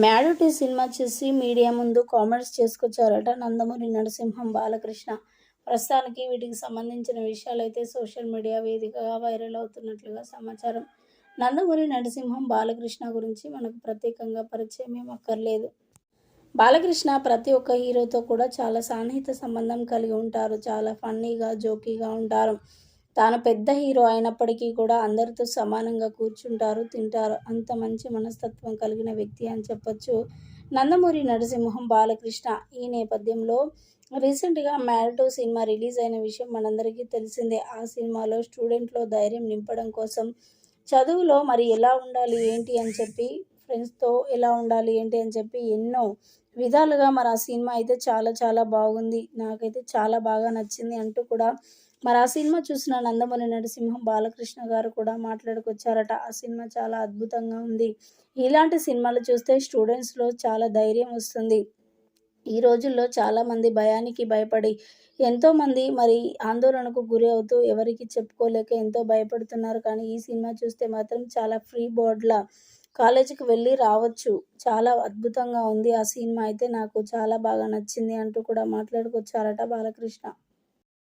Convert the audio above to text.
మ్యాడుటి cinema చూసి media ముందు comments చేసుకొచ్చారట నందమూరి నరసింహం బాలకృష్ణ. ప్రస్తుతానికి వీటికి సంబంధించిన విషయాలైతే సోషల్ మీడియా వేదికగా వైరల్ అవుతున్నట్లుగా సమాచారం. నందమూరి నరసింహం బాలకృష్ణ గురించి మనకు ప్రత్యేకంగా పరిచయం ఏమక్కర్లేదు అక్కర్లేదు. బాలకృష్ణ ప్రతి ఒక్క హీరోతో కూడా చాలా సాన్నిహిత సంబంధం కలిగి ఉంటారు. చాలా ఫన్నీగా జోకీగా ఉంటారు. తాను పెద్ద హీరో అయినప్పటికీ కూడా అందరితో సమానంగా కూర్చుంటారు తింటారు. అంత మంచి మనస్తత్వం కలిగిన వ్యక్తి అని చెప్పొచ్చు. నందమూరి నరసింహం బాలకృష్ణ ఈ నేపథ్యంలో రీసెంట్గా మ్యారటో సినిమా రిలీజ్ అయిన విషయం మనందరికీ తెలిసిందే. ఆ సినిమాలో స్టూడెంట్లో ధైర్యం నింపడం కోసం చదువులో మరి ఎలా ఉండాలి ఏంటి అని చెప్పి ఫ్రెండ్స్తో ఎలా ఉండాలి ఏంటి అని చెప్పి ఎన్నో విధాలుగా మరి ఆ సినిమా అయితే చాలా చాలా బాగుంది. నాకైతే చాలా బాగా నచ్చింది అంటూ కూడా మరి ఆ సినిమా చూసిన నందమూరి నరసింహం బాలకృష్ణ గారు కూడా మాట్లాడుకొచ్చారట. ఆ సినిమా చాలా అద్భుతంగా ఉంది. ఇలాంటి సినిమాలు చూస్తే స్టూడెంట్స్లో చాలా ధైర్యం వస్తుంది. ఈ రోజుల్లో చాలామంది భయానికి భయపడి ఎంతోమంది మరి ఆందోళనకు గురి అవుతూ ఎవరికి చెప్పుకోలేక ఎంతో భయపడుతున్నారు. కానీ ఈ సినిమా చూస్తే మాత్రం చాలా ఫ్రీ బోర్డ్లా కాలేజీకి వెళ్ళి రావచ్చు. చాలా అద్భుతంగా ఉంది. ఆ సినిమా అయితే నాకు చాలా బాగా నచ్చింది అంటూ కూడా మాట్లాడుకొచ్చారట బాలకృష్ణ.